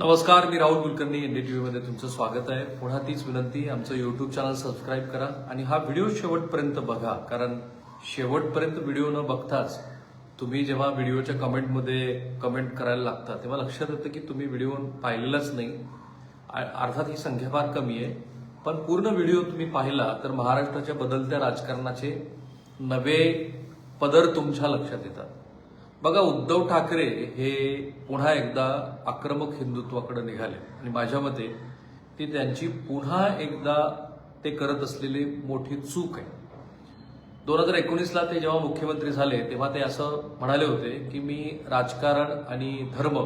नमस्कार मी राहुल कुलकर्णी टी व्हीमध्ये तुमचं स्वागत आहे. पुन्हा तीच विनंती आमचं युट्यूब चॅनल सबस्क्राईब करा आणि हा व्हिडिओ शेवटपर्यंत बघा कारण शेवटपर्यंत व्हिडिओ न बघताच तुम्ही जेव्हा व्हिडिओच्या कमेंटमध्ये कमेंट करायला लागता तेव्हा लक्षात येतं की तुम्ही व्हिडिओ पाहिलेलाच नाही. अर्थात ही संख्या फार कमी आहे. पण पूर्ण व्हिडिओ तुम्ही पाहिला तर महाराष्ट्राच्या बदलत्या राजकारणाचे नवे पदर तुमच्या लक्षात येतात. बघा उद्धव ठाकरे हे पुन्हा एकदा आक्रमक हिंदुत्वाकडे निघाले. आणि माझ्या मते ती त्यांची पुन्हा एकदा ते करत असलेली मोठी चूक आहे. दोन हजार एकोणीसला ते जेव्हा मुख्यमंत्री झाले तेव्हा ते असं म्हणाले होते की मी राजकारण आणि धर्म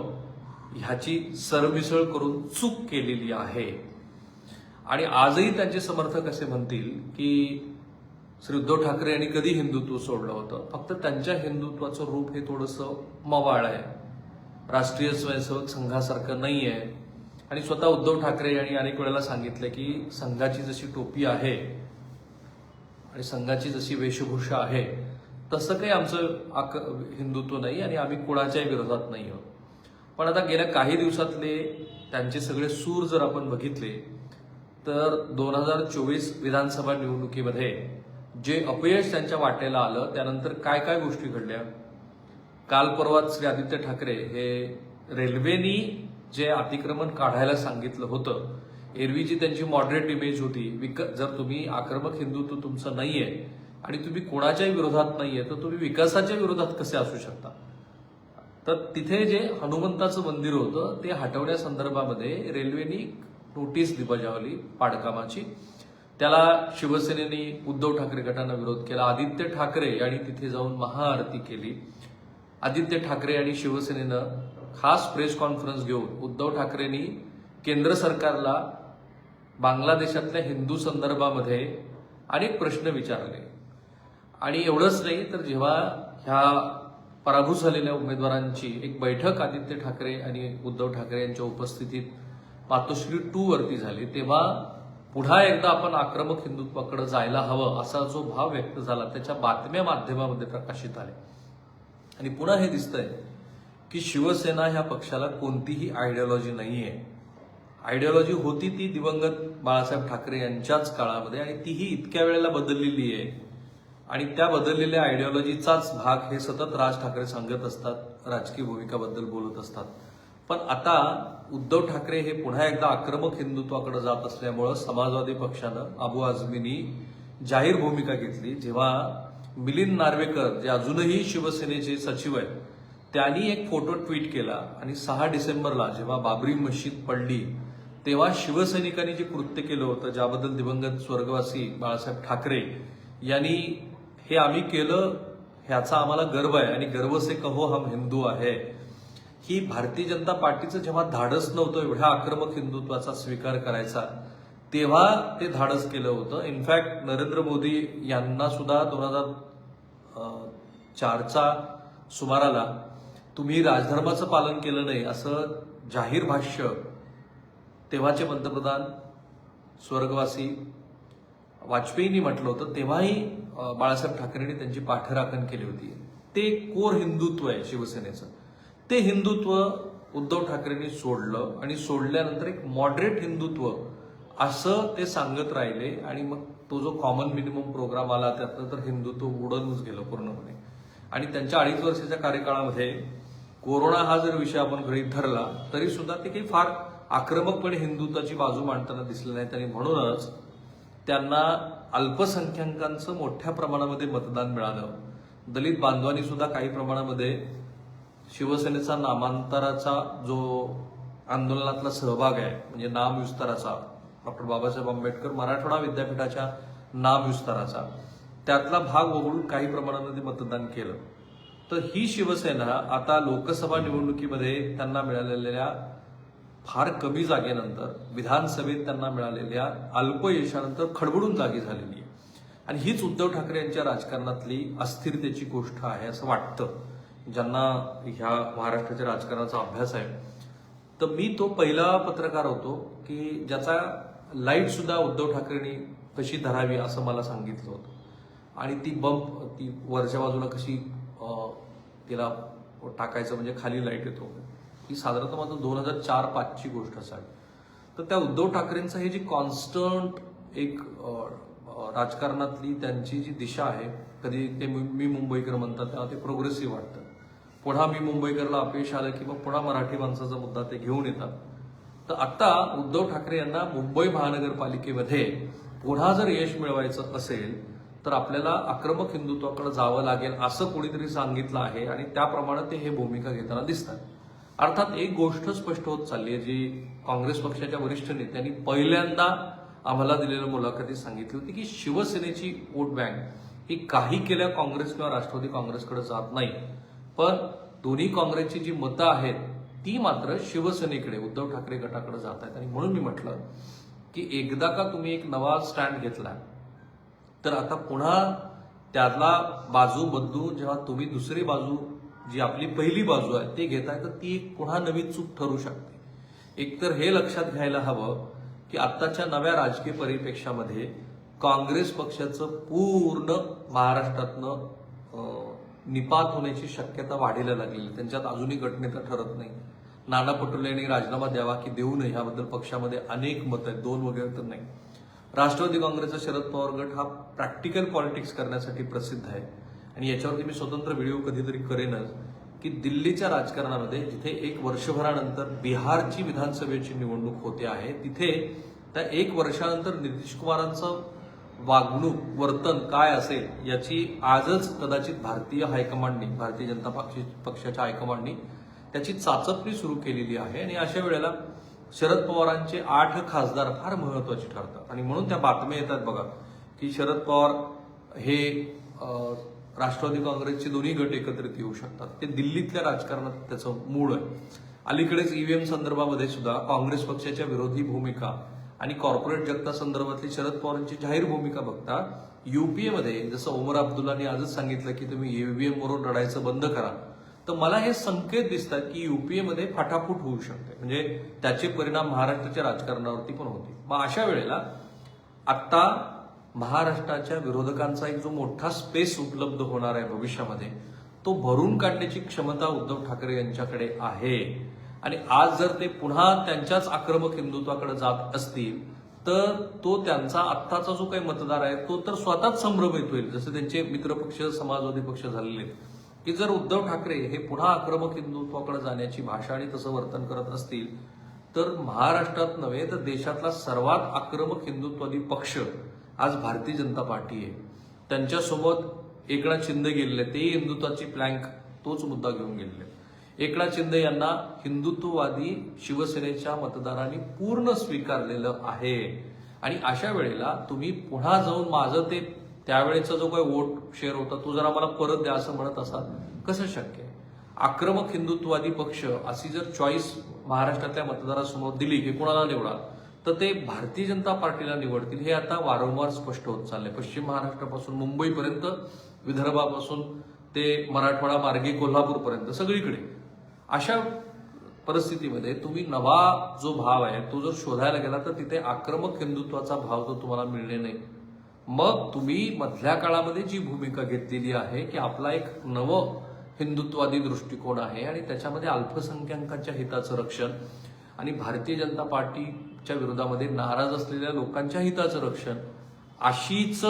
ह्याची सरमिसळ करून चूक केलेली आहे. आणि आजही त्यांचे समर्थक असे म्हणतील की श्री उद्धव ठाकरे यांनी कधी हिंदुत्व सोडलं होतं? फक्त त्यांच्या हिंदुत्वाचं रूप हे थोडंसं मवाळ आहे. राष्ट्रीय स्वयंसेवक संघासारखं नाही आहे आणि स्वतः उद्धव ठाकरे यांनी अनेक वेळेला सांगितलं की संघाची जशी टोपी आहे आणि संघाची जशी वेशभूषा आहे तसं काही आमचं आक हिंदुत्व नाही आणि आम्ही कुणाच्याही विरोधात नाही आहोत. पण आता गेल्या काही दिवसातले त्यांचे सगळे सूर जर आपण बघितले तर दोन हजार चोवीस विधानसभा निवडणुकीमध्ये जे अपयश त्यांच्या वाटेला आलं त्यानंतर काय काय गोष्टी घडल्या? काल परवाच श्री आदित्य ठाकरे हे रेल्वेनी जे अतिक्रमण काढायला सांगितलं होतं एरवी जी त्यांची मॉडरेट इमेज होती. विक जर तुम्ही आक्रमक हिंदुत्व तुमचं नाहीये आणि तुम्ही कोणाच्याही विरोधात नाहीये तर तुम्ही विकासाच्या विरोधात कसे असू शकता? तर तिथे जे हनुमंताचं मंदिर होतं ते हटवण्यासंदर्भामध्ये रेल्वेनी नोटीस बजावली पाडकामाची. त्याला शिवसेनेने उद्धव ठाकरे गटानं विरोध केला. आदित्य ठाकरे यांनी तिथे जाऊन महाआरती केली. आदित्य ठाकरे आणि शिवसेनेनं खास प्रेस कॉन्फरन्स घेऊन उद्धव ठाकरेंनी केंद्र सरकारला बांगलादेशातल्या हिंदू संदर्भामध्ये अनेक प्रश्न विचारले. आणि एवढंच नाही तर जेव्हा ह्या पराभूत झालेल्या उमेदवारांची एक बैठक आदित्य ठाकरे आणि उद्धव ठाकरे यांच्या उपस्थितीत पातोश्री टू वरती झाली तेव्हा पुन्हा एकदा आपण आक्रमक हिंदुत्वाकडे जायला हवं असा जो भाव व्यक्त झाला त्याच्या बातम्या माध्यमामध्ये प्रकाशित आले. आणि पुन्हा हे दिसतंय की शिवसेना ह्या पक्षाला कोणतीही आयडियॉलॉजी नाहीये. आयडियॉलॉजी होती ती दिवंगत बाळासाहेब ठाकरे यांच्याच काळामध्ये आणि तीही इतक्या वेळेला बदललेली आहे. आणि त्या बदललेल्या आयडियॉलॉजीचाच भाग हे सतत राज ठाकरे सांगत असतात राजकीय भूमिकाबद्दल बोलत असतात. पण आता उद्धव ठाकरे हे पुन्हा एकदा आक्रमक हिंदुत्वाकडे जात असल्यामुळं समाजवादी पक्षानं अबू आझमीनी जाहीर भूमिका घेतली. जेव्हा मिलिंद नार्वेकर जे अजूनही शिवसेनेचे सचिव आहेत त्यांनी एक फोटो ट्विट केला आणि सहा डिसेंबरला जेव्हा बाबरी मशीद पडली तेव्हा शिवसैनिकांनी जे कृत्य केलं होतं ज्याबद्दल दिवंगत स्वर्गवासी बाळासाहेब ठाकरे यांनी हे आम्ही केलं ह्याचा आम्हाला गर्व आहे आणि गर्व से कहो हम हिंदू आहे. ही भारतीय जनता पार्टीचं जेव्हा धाडस नव्हतं एवढ्या आक्रमक हिंदुत्वाचा स्वीकार करायचा तेव्हा ते धाडस केलं होतं. इनफॅक्ट नरेंद्र मोदी यांना सुद्धा दोन हजार चारचा सुमाराला तुम्ही राजधर्माचं पालन केलं नाही असं जाहीर भाष्य तेव्हाचे पंतप्रधान स्वर्गवासी वाजपेयींनी म्हटलं होतं. तेव्हाही बाळासाहेब ठाकरेंनी त्यांची पाठराखण केली होती. ते कोर हिंदुत्व आहे शिवसेनेचं. ते हिंदुत्व उद्धव ठाकरेंनी सोडलं आणि सोडल्यानंतर एक मॉडरेट हिंदुत्व असं ते सांगत राहिले आणि मग तो जो कॉमन मिनिमम प्रोग्राम आला त्यातनं तर हिंदुत्व उडूनच गेलं पूर्णपणे. आणि त्यांच्या अडीच वर्षाच्या कार्यकाळामध्ये कोरोना हा जर विषय आपण गृहीत धरला तरी सुद्धा ते काही फार आक्रमकपणे हिंदुत्वाची बाजू मांडताना दिसलं नाहीत. आणि म्हणूनच त्यांना अल्पसंख्याकांचं मोठ्या प्रमाणामध्ये मतदान मिळालं. दलित बांधवांनी सुद्धा काही प्रमाणामध्ये शिवसेनेचा नामांतराचा जो आंदोलनातला सहभाग आहे म्हणजे नाम विस्ताराचा डॉक्टर बाबासाहेब आंबेडकर मराठवाडा विद्यापीठाच्या नाम विस्ताराचा त्यातला भाग वगळून काही प्रमाणामध्ये मतदान केलं. तर ही शिवसेना आता लोकसभा निवडणुकीमध्ये त्यांना मिळालेल्या फार कमी जागेनंतर विधानसभेत त्यांना मिळालेल्या अल्प यशानंतर खडबडून जागी झालेली आहे. आणि हीच उद्धव ठाकरे यांच्या राजकारणातली अस्थिरतेची गोष्ट आहे असं वाटतं. ज्यांना ह्या महाराष्ट्राच्या राजकारणाचा अभ्यास आहे. तर मी तो पहिला पत्रकार होतो की ज्याचा लाइट सुद्धा उद्धव ठाकरेंनी कशी धरावी असं मला सांगितलं होतं. आणि ती बंप ती वरच्या बाजूला कशी तिला टाकायचं म्हणजे खाली लाइट येतो. ही साधारणतः माझं दोन हजार चार पाचची गोष्ट असावी. तर त्या उद्धव ठाकरेंचं हे जी कॉन्स्टंट एक राजकारणातली त्यांची जी दिशा आहे कधी ते मी मी मुंबईकर म्हणतात तेव्हा ते प्रोग्रेसिव्ह वाटतं. पुन्हा मी मुंबईकरला अपयश आलं किंवा पुन्हा मराठी माणसाचा मुद्दा ते घेऊन येतात. तर आता उद्धव ठाकरे यांना मुंबई महानगरपालिकेमध्ये पुन्हा जर यश मिळवायचं असेल तर आपल्याला आक्रमक हिंदुत्वाकडे जावं लागेल असं कोणीतरी सांगितलं आहे आणि त्याप्रमाणे ते हे भूमिका घेताना दिसतात. अर्थात एक गोष्ट स्पष्ट होत चालली आहे जी काँग्रेस पक्षाच्या वरिष्ठ नेत्यांनी पहिल्यांदा आम्हाला दिलेल्या मुलाखतीत सांगितली होती की शिवसेनेची वोट बँक ही काही केल्या काँग्रेस किंवा राष्ट्रवादी काँग्रेसकडे जात नाही. पण दोन्ही काँग्रेसची जी मतं आहेत ती मात्र शिवसेनेकडे उद्धव ठाकरे गटाकडे जात आहेत. आणि म्हणून मी म्हटलं की एकदा का तुम्ही एक नवा स्टँड घेतला तर आता पुन्हा त्यातला बाजू बदलू जेव्हा तुम्ही दुसरी बाजू जी आपली पहिली बाजू आहे ते घेताय तर ती एक पुन्हा नवी चूक ठरू शकते. एकतर हे लक्षात घ्यायला हवं की आत्ताच्या नव्या राजकीय परिप्रेक्षामध्ये काँग्रेस पक्षाचं पूर्ण महाराष्ट्रातनं निपात होण्याची शक्यता वाढायला लागली. त्यांच्यात अजूनही गटनेता ठरत नाही. नाना पटोले यांनी राजीनामा द्यावा की देऊ नये ह्याबद्दल पक्षामध्ये अनेक मत आहेत. दोन वगैरे तर नाही. राष्ट्रवादी काँग्रेसचा शरद पवार गट हा प्रॅक्टिकल पॉलिटिक्स करण्यासाठी प्रसिद्ध आहे. आणि याच्यावरती मी स्वतंत्र व्हिडिओ कधीतरी करेनच की दिल्लीच्या राजकारणामध्ये जिथे एक वर्षभरानंतर बिहारची विधानसभेची निवडणूक होते आहे तिथे त्या एक वर्षानंतर नितीश कुमारांचं वागणूक वर्तन काय असेल याची आजच कदाचित भारतीय हायकमांडनी भारतीय जनता पक्ष- पक्षाच्या हायकमांडनी त्याची चाचपणी सुरू केलेली आहे आणि अशा वेळेला शरद पवारांचे आठ खासदार फार महत्त्वाचे ठरतात. आणि म्हणून त्या बातम्या येतात बघा की शरद पवार हे राष्ट्रवादी काँग्रेसचे दोन्ही गट एकत्रित येऊ शकतात. ते दिल्लीतल्या राजकारणात त्याचं मूळ आहे. अलीकडेच ईव्हीएम संदर्भामध्ये सुद्धा काँग्रेस पक्षाच्या विरोधी भूमिका आणि कॉर्पोरेट जगता संदर्भातली शरद पवारांची जाहीर भूमिका बघता युपीएमध्ये जसं ओमर अब्दुल्लानी आजच सांगितलं की तुम्ही ईव्हीएम वरून लढायचं बंद करा तर मला हे संकेत दिसतात की युपीएमध्ये फाटाफूट होऊ शकते. म्हणजे त्याचे परिणाम महाराष्ट्राच्या राजकारणावरती पण होते मग अशा वेळेला आत्ता महाराष्ट्राच्या विरोधकांचा एक जो मोठा स्पेस उपलब्ध होणार आहे भविष्यामध्ये तो भरून काढण्याची क्षमता उद्धव ठाकरे यांच्याकडे आहे. आणि आज जर ते पुन्हा त्यांच्याच आक्रमक हिंदुत्वाकडे जात असतील तर तो त्यांचा आत्ताचा जो काही मतदार आहे तो तर स्वतःच संभ्रमित होईल. जसे त्यांचे मित्रपक्ष समाजवादी पक्ष झालेले आहेत. की जर उद्धव ठाकरे हे पुन्हा आक्रमक हिंदुत्वाकडे जाण्याची भाषा आणि तसं वर्तन करत असतील तर महाराष्ट्रात नव्हे तर देशातला सर्वात आक्रमक हिंदुत्वादी पक्ष आज भारतीय जनता पार्टी आहे. त्यांच्यासोबत एकनाथ शिंदे गेलेले ते हिंदुत्वाची प्लँक तोच मुद्दा घेऊन गेलेले एकनाथ शिंदे यांना हिंदुत्ववादी शिवसेनेच्या मतदारांनी पूर्ण स्वीकारलेलं आहे. आणि अशा वेळेला तुम्ही पुन्हा जाऊन माझं ते त्यावेळेचा जो काही वोट शेअर होता तो जरा मला परत द्या असं म्हणत असाल कसं शक्य आहे? आक्रमक हिंदुत्ववादी पक्ष अशी जर चॉईस महाराष्ट्रातल्या मतदारासमोर दिली की कोणाला निवडा तर ते भारतीय जनता पार्टीला निवडतील हे आता वारंवार स्पष्ट होत चाललंय. पश्चिम महाराष्ट्रापासून मुंबईपर्यंत विदर्भापासून ते मराठवाडा मार्गे कोल्हापूरपर्यंत सगळीकडे. अशा परिस्थितीमध्ये तुम्ही नवा जो भाव आहे तो जर शोधायला गेला तर तिथे आक्रमक हिंदुत्वाचा भाव तो तुम्हाला मिळणे नाही. मग तुम्ही मधल्या काळामध्ये जी भूमिका घेतलेली आहे की आपला एक नव हिंदुत्वादी दृष्टिकोन आहे आणि त्याच्यामध्ये अल्पसंख्याकांच्या हिताचं रक्षण आणि भारतीय जनता पार्टीच्या विरोधामध्ये नाराज असलेल्या लोकांच्या हिताचं रक्षण अशीच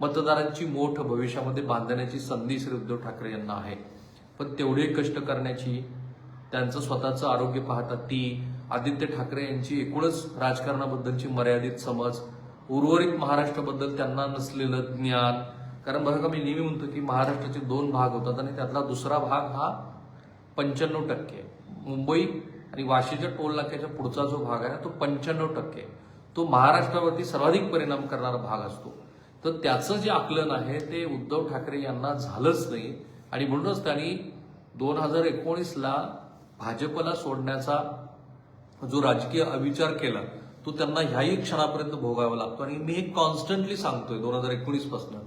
मतदारांची मोठ भविष्यामध्ये बांधण्याची संधी श्री उद्धव ठाकरे यांना आहे. पण तेवढे कष्ट करण्याची त्यांचं स्वतःचं आरोग्य पाहतात ती आदित्य ठाकरे यांची एकूणच राजकारणाबद्दलची मर्यादित समज उर्वरित महाराष्ट्राबद्दल त्यांना नसलेलं ज्ञान. कारण बघा का मी नेहमी म्हणतो की महाराष्ट्राचे दोन भाग होतात आणि त्यातला दुसरा भाग हा पंच्याण्णव टक्के. मुंबई आणि वाशीच्या टोल नाक्याच्या पुढचा जो भाग आहे तो पंच्याण्णव टक्के. तो महाराष्ट्रावरती सर्वाधिक परिणाम करणारा भाग असतो. तर त्याचं जे आकलन आहे ते उद्धव ठाकरे यांना झालंच नाही. आणि म्हणूनच त्यांनी दोन हजार एकोणीसला भाजपला सोडण्याचा जो राजकीय अविचार केला तो त्यांना ह्याही क्षणापर्यंत भोगावा लागतो. आणि मी हे कॉन्स्टंटली सांगतोय दोन हजार एकोणीसपासून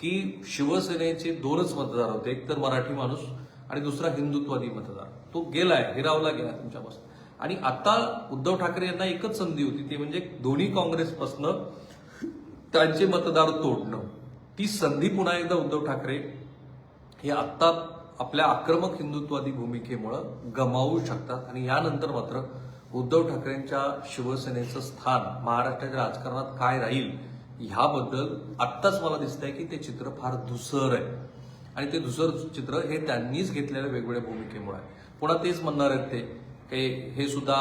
की शिवसेनेचे दोनच मतदार होते. एक तर मराठी माणूस आणि दुसरा हिंदुत्वादी मतदार. तो गेलाय हिरावला गेला तुमच्यापासून आणि आता उद्धव ठाकरे यांना एकच संधी होती ती म्हणजे दोन्ही काँग्रेसपासनं त्यांचे मतदार तोडणं. ती संधी पुन्हा एकदा उद्धव ठाकरे हे आत्ता आपल्या आक्रमक हिंदुत्वादी भूमिकेमुळं गमावू शकतात. आणि यानंतर मात्र उद्धव ठाकरेंच्या शिवसेनेचं स्थान महाराष्ट्राच्या राजकारणात काय राहील ह्याबद्दल आत्ताच मला दिसतंय की ते चित्र फार धुसर आहे. आणि ते धुसर चित्र हे त्यांनीच घेतलेल्या वेगवेगळ्या भूमिकेमुळे आहे. पुन्हा तेच म्हणणार आहेत ते हे सुद्धा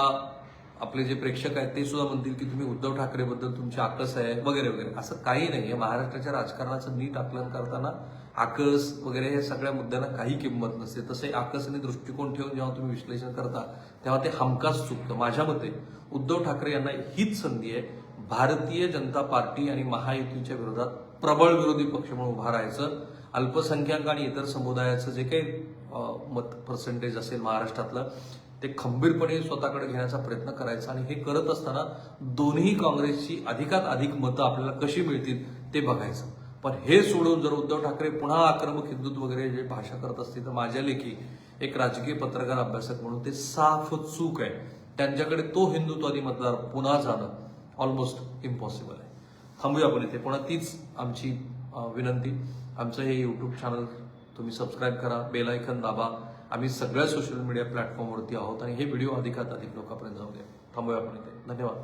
आपले जे प्रेक्षक आहेत ते सुद्धा म्हणतील की तुम्ही उद्धव ठाकरेबद्दल तुमची आकस आहे वगैरे वगैरे. असं काही नाही आहे महाराष्ट्राच्या राजकारणाचं नीट आकलन करताना आकस वगैरे या सगळ्या मुद्द्यांना काही किंमत नसते. तसे आकस आणि दृष्टिकोन ठेवून जेव्हा तुम्ही विश्लेषण करता तेव्हा ते हमखास चुकतं. माझ्या मते उद्धव ठाकरे यांना हीच संधी आहे. भारतीय जनता पार्टी आणि महायुतीच्या विरोधात प्रबळ विरोधी पक्ष म्हणून उभा राहायचं. अल्पसंख्याक आणि इतर समुदायाचं जे काही मत पर्सेंटेज असेल महाराष्ट्रातलं ते खंबीरपणे स्वतःकडे घेण्याचा प्रयत्न करायचा आणि हे करत असताना दोन्ही काँग्रेसची अधिकात अधिक मतं आपल्याला कशी मिळतील ते बघायचं. पण हे सोडून जर उद्धव ठाकरे पुन्हा आक्रमक हिंदुत्व वगैरे जे भाषा करत असतील तर माझ्या लेखी एक राजकीय पत्रकार अभ्यासक म्हणून ते साफ चूक आहे. त्यांच्याकडे तो हिंदुत्वादी मतदार पुन्हा जाणं ऑलमोस्ट इम्पॉसिबल आहे. थांबूया आपण इथे. पुन्हा तीच आमची विनंती. आमचं हे यूट्यूब चॅनल तुम्ही सबस्क्राईब करा बेल आयकन दाबा. आम्ही सगळ्या सोशल मीडिया प्लॅटफॉर्मवरती आहोत आणि हे व्हिडिओ अधिकात अधिक लोकांपर्यंत जाऊ द्या. थांबूया आपण इथे. धन्यवाद.